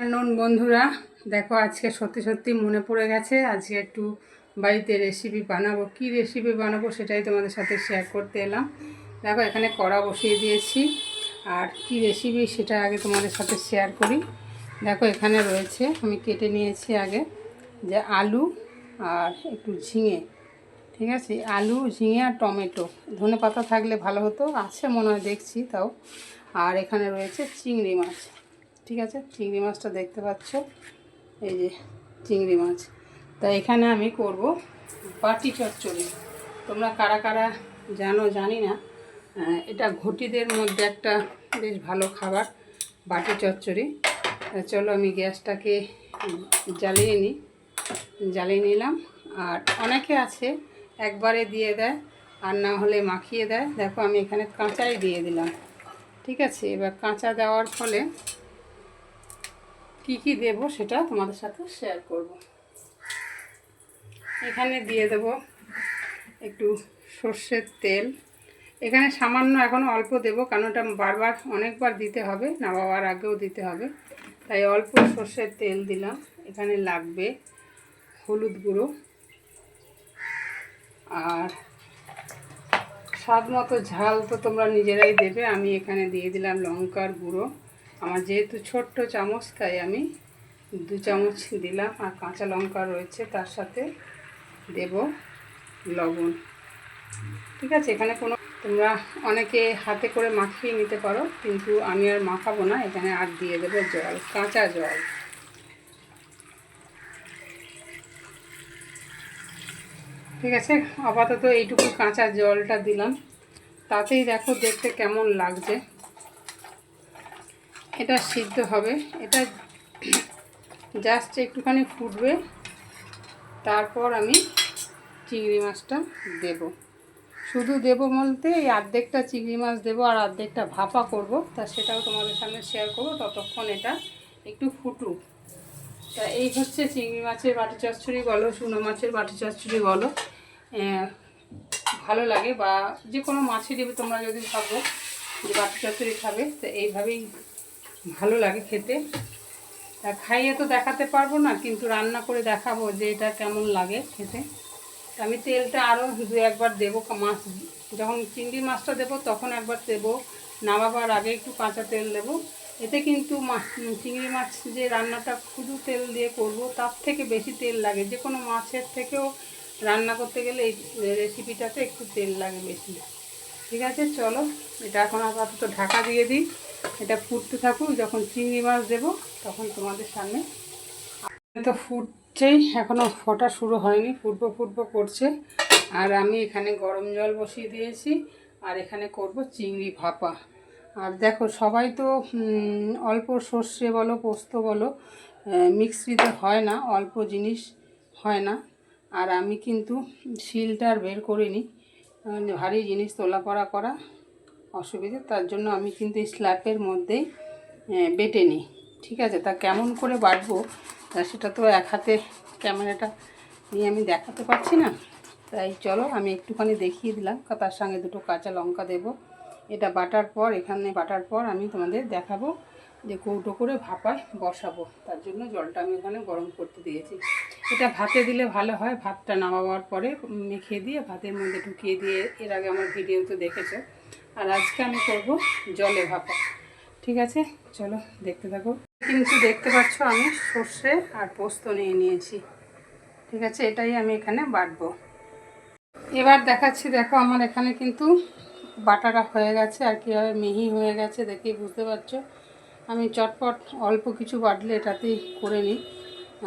নুন বন্ধুরা, দেখো আজকে সত্যি সত্যি মনে পড়ে গেছে, আজকে একটু বাড়িতে রেসিপি বানাবো। কি রেসিপি বানাবো সেটাই তোমাদের সাথে শেয়ার করতে এলাম। দেখো এখানে কড়া বসিয়ে দিয়েছি, আর কি রেসিপি সেটা আগে তোমাদের সাথে শেয়ার করি। দেখো এখানে রয়েছে, আমি কেটে নিয়েছি আগে যে আলু আর একটু ঝিঙে, ঠিক আছে? আলু, ঝিঙে আর টমেটো। ধনে পাতা থাকলে ভালো হতো, আছে মনে হয় দেখছি তাও। আর এখানে রয়েছে চিংড়ি মাছ। ঠিক আছে? চিংড়ি মাছটা দেখতে পাচ্ছ? এই যে চিংড়ি মাছ। তা এখানে আমি করব বাটি চচ্চড়ি। তোমরা কারা কারা জানো, জানি না। এটা ঘটিদের মধ্যে একটা বেশ ভালো খাবার, বাটি চচ্চড়ি। চলো আমি গ্যাসটাকে জ্বালিয়ে নিই। জ্বালিয়ে নিলাম। আর অনেকে আছে, একবারে দিয়ে দেয়, আর না হলে মাখিয়ে দেয়। দেখো আমি এখানে কাঁচাই দিয়ে দিলাম। ঠিক আছে? এবার কাঁচা দেওয়ার ফলে কি কি দেব সেটা তোমাদের সাথে শেয়ার করব। এখানে দিয়ে দেব একটু সর্ষের তেল। এখানে সামান্য এখনও অল্প দেব, কারণ ওটা বারবার অনেকবার দিতে হবে, না নামাবার আগেও দিতে হবে। তাই অল্প সর্ষের তেল দিলাম। এখানে লাগবে হলুদ গুঁড়ো। আর স্বাদ মতো ঝাল তো তোমরা নিজেরাই দেবে। আমি এখানে দিয়ে দিলাম লঙ্কার গুঁড়ো। আমার যেহেতু ছোট্ট চামচ, তাই আমি দু চামচ দিলাম আর কাঁচা লঙ্কা রয়েছে, তার সাথে দেব লবণ। ঠিক আছে, এখানে কোনো তোমরা অনেকে হাতে করে মাখিয়ে নিতে পারো, কিন্তু আমি আর মাখাবো না, এখানে আর দিয়ে দেবো জল, কাঁচা জল। ঠিক আছে, আপাতত এইটুকু কাঁচা জলটা দিলাম। তাতেই দেখো দেখতে কেমন লাগছে। এটা সিদ্ধ হবে। এটা জাস্ট একটুখানি ফুটবে। তারপর আমি চিংড়ি মাছটা দেব। শুধু দেবো বলতে এই অর্ধেকটা চিংড়ি মাছ দেবো আর অর্ধেকটা ভাপা করব। তা সেটাও তোমাদের সামনে শেয়ার করব। ততক্ষণ এটা একটু ফুটুক। তা এই হচ্ছে চিংড়ি মাছের বাটি চচ্চড়ি বলো চুনো মাছের বাটি চচ্চড়ি বলো। ভালো লাগে বা যে কোনো মাছেরই তোমরা যদি ভাবো যে বাটি চচ্চড়ি খাবে, তো এইভাবেই ভালো লাগে খেতে। তা খাইয়ে তো দেখাতে পারব না, কিন্তু রান্না করে দেখাবো যে এটা কেমন লাগে খেতে। আমি তেলটা আরও দু একবার দেবো মাছ, যখন চিংড়ি মাছটা দেবো তখন একবার দেবো, নামাবার আগে একটু কাঁচা তেল দেবো। এতে কিন্তু চিংড়ি মাছ যে রান্নাটা শুধু তেল দিয়ে করব, তার থেকে বেশি তেল লাগে। যে কোনো মাছের থেকেও রান্না করতে গেলে এই রেসিপিটাতে একটু তেল লাগে বেশি। ঠিক আছে, চলো, এটা এখন আপাতত ঢাকা দিয়ে দিই। এটা ফুটতে থাকুক, যখন চিংড়ি মাছ দেবো, তখন তোমাদের সামনে তো ফুটছেই এখনও ফোটা শুরু হয়নি, ফুটবো ফুটবো করছে। আর আমি এখানে গরম জল বসিয়ে দিয়েছি, আর এখানে করব চিংড়ি ভাপা। আর দেখো, সবাই তো অল্প সর্ষে বলো, পোস্ত বলো মিক্সিতে হয় না, অল্প জিনিস হয় না। আর আমি কিন্তু শিলটা আর বের করিনি, ভারী জিনিস তোলাপড়া করা। অসুবিধে, তার জন্য আমি কিন্তু স্ল্যাপের মধ্যেই বেটে নিই। ঠিক আছে? তা কেমন করে বাটবো? তা সেটা তো এক হাতে ক্যামেরাটা নিয়ে আমি দেখাতে পারছি না। তাই চলো, আমি একটুখানি দেখিয়ে দিলাম। তার সঙ্গে দুটো কাঁচা লঙ্কা দেব। এটা বাটার পর, এখানে বাটার পর আমি তোমাদের দেখাবো যে কৌটো করে ভাপায় বসাবো। তার জন্য জলটা আমি ওখানে গরম করতে দিয়েছি। এটা ভাতে দিলে ভালো হয়। ভাতটা নামাবার পরে মেখে দিয়ে, ভাতের মধ্যে ঢুকিয়ে দিয়ে, এর আগে আমার ভিডিওতে দেখেছ। আর আজকে আমি করব জলে ভাপা। ঠিক আছে? চলো, দেখতে থাকো। কিন্তু দেখতে পাচ্ছ আমি সর্ষে আর পোস্ত নিয়ে নিয়েছি। ঠিক আছে? এটাই আমি এখানে বাটবো। এবার দেখাচ্ছি, দেখো আমার এখানে কিন্তু বাটাটা হয়ে গেছে আর কীভাবে মিহি হয়ে গেছে দেখেই বুঝতে পারছ। আমি চটপট অল্প কিছু বাটলে এটাতেই করে নিই।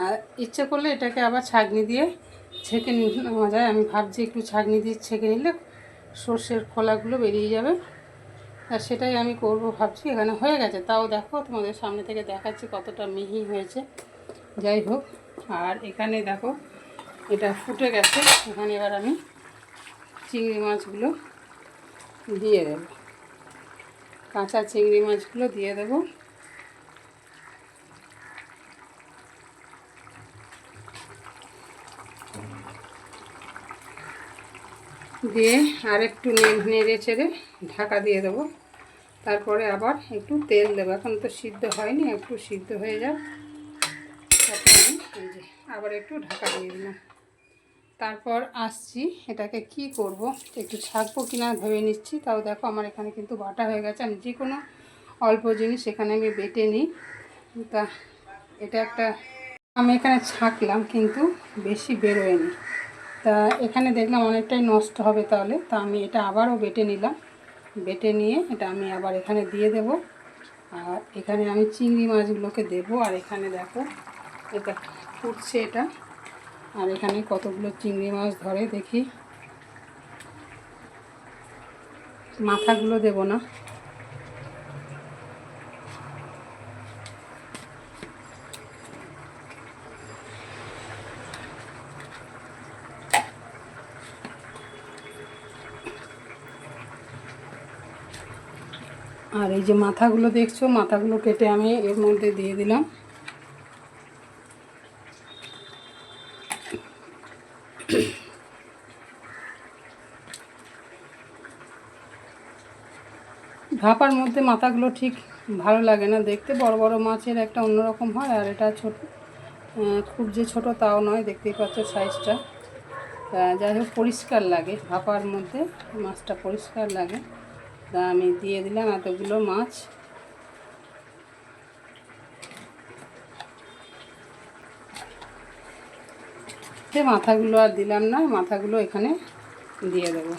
আর ইচ্ছে করলে এটাকে আবার ছাঁকনি দিয়ে ছেঁকে নেওয়া যায়। আমি ভাবছি একটু ছাঁকনি দিয়ে ছেঁকে নিলে সর্ষের খোলাগুলো বেরিয়ে যাবে। আর সেটাই আমি করব ভাবছি, এখানে হয়ে গেছে। তাও দেখো, তোমাদের সামনে থেকে দেখাচ্ছি কতটা মিহি হয়েছে। যাই হোক, আর এখানে দেখো, এটা ফুটে গেছে। এখানে এবার আমি চিংড়ি মাছগুলো দিয়ে দেব। কাঁচা চিংড়ি মাছগুলো দিয়ে দেব। দিয়ে আর একটু নেড়ে চেড়ে ঢাকা দিয়ে দেবো। তারপরে আবার একটু তেল দেবো। এখন তো সিদ্ধ হয়নি, একটু সিদ্ধ হয়ে যাক। যে আবার একটু ঢাকা দিয়ে দিলাম তারপর আসছি, এটাকে কি করব? একটু ছাকবো কিনা ভেবে নিচ্ছি। তাও দেখো আমার এখানে কিন্তু বাটা হয়ে গেছে। আমি যে কোনো অল্প জিনিস এখানে আমি বেটে নিই। তা এটা একটা আমি এখানে ছাকলাম কিন্তু বেশি বেরোয়নি। তা এখানে দেখলাম অনেকটাই নষ্ট হবে তাহলে। তা আমি এটা আবারও বেটে নিলাম। বেটে নিয়ে এটা আমি আবার এখানে দিয়ে দেব। আর এখানে আমি চিংড়ি মাছগুলোকে দেব। আর এখানে দেখো, এটা ফুটছে এটা। আর এখানে কতগুলো চিংড়ি মাছ ধরে দেখি। মাথাগুলো দেব না। আর এই যে মাথাগুলো দেখছ, মাথাগুলো কেটে আমি এর মধ্যে দিয়ে দিলাম। ভাপার মধ্যে মাথাগুলো ঠিক ভালো লাগে না। দেখতে বড় বড় মাছের একটা অন্যরকম হয়, আর এটা ছোট খুব যে ছোট তাও নয়, দেখতেই পাচ্ছ সাইজটা যাই হোক, পরিষ্কার লাগে ভাপার মধ্যে, মাছটা পরিষ্কার লাগে। তা আমি দিয়ে দিলাম এতগুলো মাছ। মাথাগুলো আর দিলাম না, মাথাগুলো এখানে দিয়ে দেবো।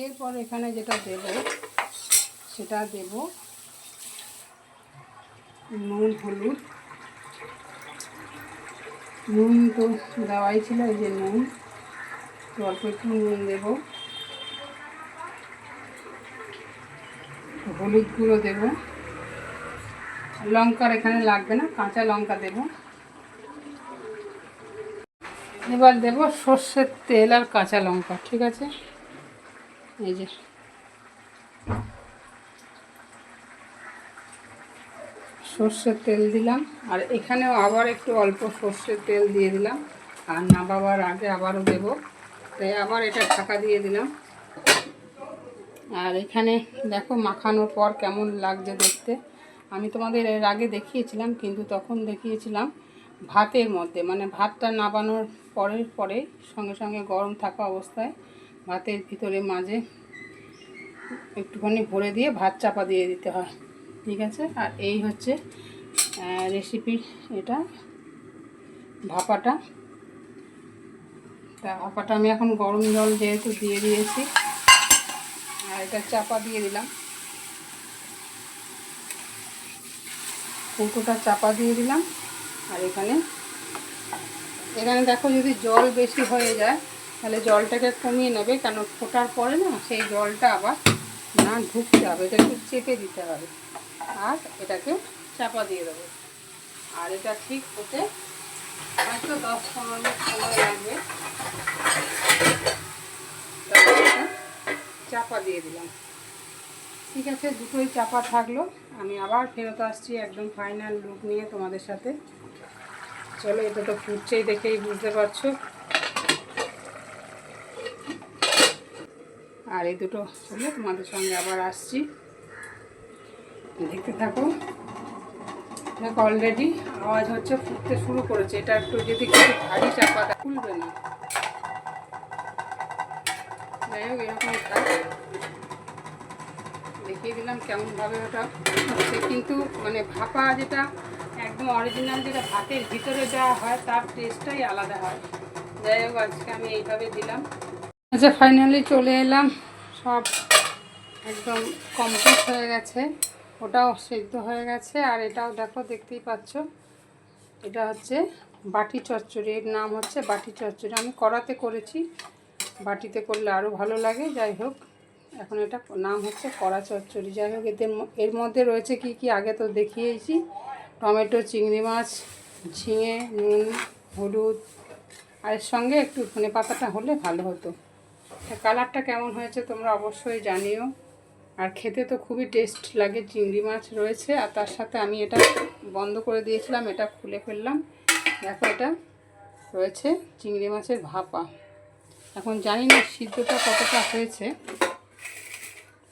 এরপর এখানে যেটা দেব, সেটা দেব নুন, হলুদ। নুন তো দেওয়াই ছিল যে নুন। তো অল্প একটু নুন দেব। হলুদ গুঁড়ো দেব। লঙ্কার এখানে লাগবে না, কাঁচা লঙ্কা দেব। এবার দেব সর্ষের তেল আর কাঁচা লঙ্কা, ঠিক আছে? এই যে। সর্ষের তেল দিলাম। আর এখানেও আবার একটু অল্প সর্ষের তেল দিয়ে দিলাম। আর নামাবার আগে আবারও দেব। তাই আবার এটা ঢাকা দিয়ে দিলাম। আর এখানে দেখো মাখানোর পর কেমন লাগছে দেখতে। আমি তোমাদের এর আগে দেখিয়েছিলাম, কিন্তু তখন দেখিয়েছিলাম ভাতের মধ্যে। মানে ভাতটা নাবানোর পরের পরে সঙ্গে সঙ্গে গরম থাকা অবস্থায় ভাতের ভিতরে মাঝে একটুখানি ভরে দিয়ে ভাত চাপা দিয়ে দিতে হয়। ঠিক আছে? আর এই হচ্ছে রেসিপির এটা, ভাপাটা। তা ভাপাটা আমি এখন গরম জল যেহেতু দিয়ে দিয়েছি, আর এটা চাপা দিয়ে দিলাম। কৌটোটা চাপা দিয়ে দিলাম, আর এখানে এখানে দেখো যদি জল বেশি হয়ে যায়, তাহলে জলটাকে কমিয়ে নেবে, কেন ফোটার পরে না সেই জলটা আবার না ঢুকতে হবে, এটা একটু চেপে দিতে হবে। আর এটাকে চাপা দিয়ে দেবো। আর এটা ঠিক হতে হয়তো দশ পনেরো মিনিট সময় লাগবে। চাপা দিয়ে দিলাম। ঠিক আছে, দুটোই চাপা থাকল। আমি আবার ফেরত আসছি একদম ফাইনাল লুক নিয়ে তোমাদের সাথে। চলো, এটা তো ফুটছেই দেখেই বুঝতে পারছ। আর এই দুটো হলে তোমাদের সঙ্গে আবার আসছি। দেখতে থাকো দেখো অলরেডি আওয়াজ হচ্ছে ফুটতে শুরু করেছে। এটা একটু যদি কিছু ভারী চাপাটা খুলবে না। যাই হোক এরকম দেখিয়ে দিলাম কেমনভাবে ওটা হচ্ছে। কিন্তু মানে ভাপা যেটা, একদম অরিজিনাল যেটা ভাতের ভিতরে দেওয়া হয়, তার টেস্টটাই আলাদা হয়। যাই হোক, আজকে আমি এইভাবে দিলাম। আচ্ছা ফাইনালি চলে এলাম। সব একদম কমপ্লিট হয়ে গেছে। ওটাও সেদ্ধ হয়ে গেছে আর এটাও দেখো, দেখতেই পাচ্ছ। এটা হচ্ছে বাটি চচ্চড়ি, এর নাম হচ্ছে বাটি চচ্চড়ি। আমি কড়াতে করেছি, বাটিতে করলে আরও ভালো লাগে, যাই হোক। এখন এটা নাম হচ্ছে কড়া চচ্চড়ি। যাই হোক এদের এর মধ্যে রয়েছে কি কি আগে তো দেখিয়েছি। টমেটো, চিংড়ি মাছ, ঝিঙে, নুন, হলুদ। আর এর সঙ্গে একটু ধনে পাতাটা হলে ভালো হতো। কালারটা কেমন হয়েছে তোমরা অবশ্যই জানিও। আর খেতে তো খুবই টেস্ট লাগে, চিংড়ি মাছ রয়েছে, আর তার সাথে আমি এটা বন্ধ করে দিয়েছিলাম, এটা খুলে ফেললাম। দেখো এটা রয়েছে চিংড়ি মাছের ভাপা। এখন জানি না সিদ্ধটা কতটা হয়েছে।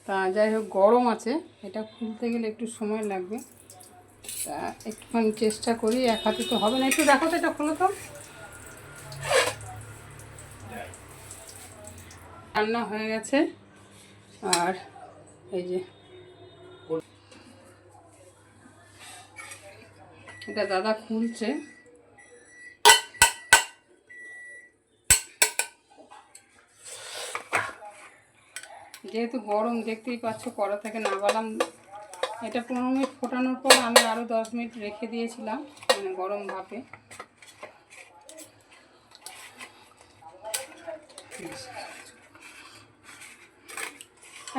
তা যাই হোক, গরম আছে, এটা খুলতে গেলে একটু সময় লাগবে। তা একটুখানি চেষ্টা করি, এক হাতে তো হবে না। একটু দেখো তো এটা খোলো তো। রান্না হয়ে গেছে, আর এই যে। এটা দাদা খুলছে। যেহেতু গরম, দেখতেই পাচ্ছ, কড়া থেকে নামালাম। এটা পনেরো মিনিট ফোটানোর পর আমি আরও দশ মিনিট রেখে দিয়েছিলাম মানে গরম ভাপে।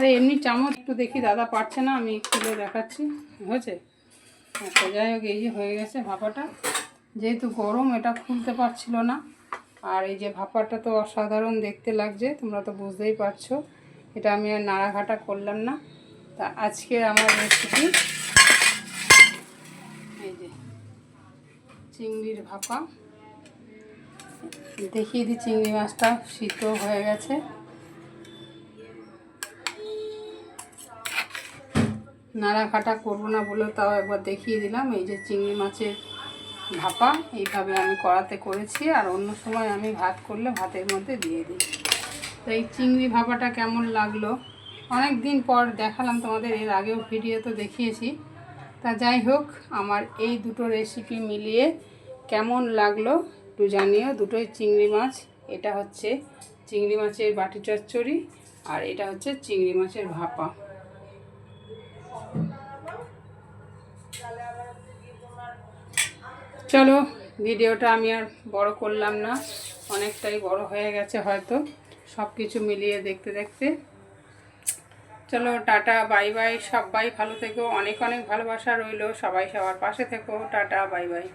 আরে, এমনি চামচ একটু দেখি, দাদা পারছে না, আমি খুলে দেখাচ্ছি। হয়েছে? আচ্ছা যাই হোক, এই যে হয়ে গেছে ভাপাটা। যেহেতু গরম, এটা খুলতে পারছিল না। আর এই যে ভাপাটা তো অসাধারণ দেখতে লাগছে, তোমরা তো বুঝতেই পারছ। এটা আমি আর নাড়াঘাটা করলাম না। তা আজকে আমার রেসিপি এই যে চিংড়ির ভাপা। দেখিয়ে দিই, চিংড়ি মাছটা সিদ্ধ হয়ে গেছে। নাড়াঘাটা করব না বলে তাও একবার দেখিয়ে দিলাম। এই যে চিংড়ি মাছের ভাপা, এইভাবে আমি কড়াতে করেছি আর অন্য সময় আমি ভাত করলে ভাতের মধ্যে দিয়ে দিই। তো এই চিংড়ি ভাপাটা কেমন লাগল? অনেক দিন পর দেখালাম তোমাদের, এর আগেও ভিডিও তো দেখিয়েছি। তা যাই হোক, আমার এই দুটো রেসিপি মিলিয়ে কেমন লাগল একটু জানিও। দুটোই চিংড়ি মাছ, এটা হচ্ছে চিংড়ি মাছের বাটি চচ্চড়ি আর এটা হচ্ছে চিংড়ি মাছের ভাপা। চলো, ভিডিওটা আমি আর বড় করলাম না। অনেকটাই বড় হয়ে গেছে হয়তো। সব কিছু মিলিয়ে দেখতে দেখতে। চলো, টাটা, বাই বাই। সবাই ভালো থেকো। অনেক অনেক ভালোবাসা রইল। সবাই সবার পাশে থেকো। Tata, bye bye.